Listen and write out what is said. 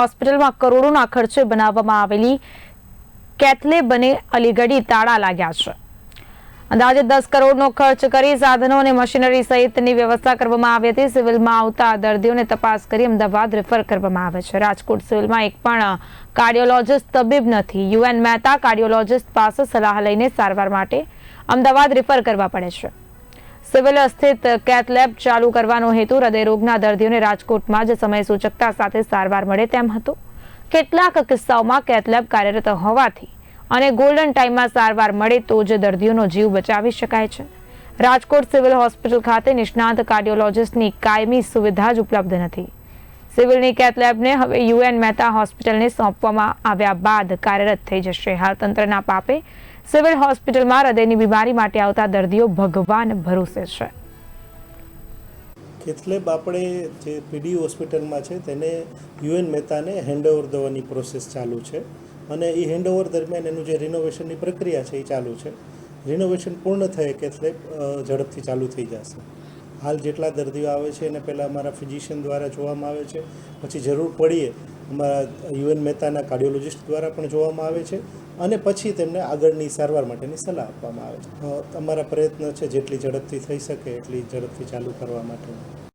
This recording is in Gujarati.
હોસ્પિટલમાં કરોડોના ખર્ચે બનાવવામાં આવેલી કેથલે બને અલીગઢી તાળા લાગ્યા છે. અંદાજે દસ કરોડનો ખર્ચ કરી સાધનો અને મશીનરી સહિતની વ્યવસ્થા કરવામાં આવી હતી. સિવિલમાં આવતા દર્દીઓને તપાસ કરી અમદાવાદ રેફર કરવામાં આવે છે. રાજકોટ સિવિલમાં એક પણ કાર્ડિયોલોજિસ્ટ તબીબ નથી. યુએન મહેતા કાર્ડિયોલોજિસ્ટ પાસે સલાહ લઈને સારવાર માટે અમદાવાદ રેફર કરવા પડે છે. સિવિલ સ્થિત કેથ ચાલુ કરવાનો હેતુ હૃદયરોગના દર્દીઓને રાજકોટમાં જ સમય સૂચકતા સાથે સારવાર મળે તેમ હતો. કેટલાક કિસ્સાઓમાં કેથ કાર્યરત હોવાથી અને ગોલ્ડન ટાઈમમાં સારવાર મળે તો જ દર્દીઓનો જીવ બચાવી શકાય છે. રાજકોટ સિવિલ હોસ્પિટલ ખાતે નિષ્ણાંત કાર્ડિયોલોજિસ્ટની કાયમી સુવિધા જ ઉપલબ્ધ નથી. સિવિલની કેથ લેબને હવે યુએન મહેતા હોસ્પિટલને સોંપવામાં આવ્યા બાદ કાર્યરત થઈ જશે. હાલ તંત્રના પાપે સિવિલ હોસ્પિટલમાં હૃદયની બીમારી માટે આવતા દર્દીઓ ભગવાન ભરોસે છે. કેથલેબ આપણે જે પીડી હોસ્પિટલમાં છે તેને યુએન મહેતાને હેન્ડઓવર દેવાની પ્રોસેસ ચાલુ છે અને એ હેન્ડઓવર દરમિયાન એનું જે રિનોવેશનની પ્રક્રિયા છે એ ચાલુ છે. રિનોવેશન પૂર્ણ થયે કેથલેબ ઝડપથી ચાલુ થઈ જશે? હાલ જેટલા દર્દીઓ આવે છે એને પહેલાં અમારા ફિઝિશિયન દ્વારા જોવામાં આવે છે. પછી જરૂર પડીએ અમારા યુએન મહેતાના કાર્ડિયોલોજિસ્ટ દ્વારા પણ જોવામાં આવે છે અને પછી તેમને આગળની સારવાર માટેની સલાહ આપવામાં આવે છે. અમારા પ્રયત્ન છે જેટલી ઝડપથી થઈ શકે એટલી ઝડપથી ચાલુ કરવા માટે